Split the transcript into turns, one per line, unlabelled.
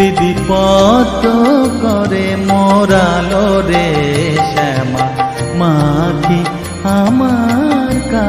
দিদি পত করে মোরালো রে শ্যামা মাখি আমার কা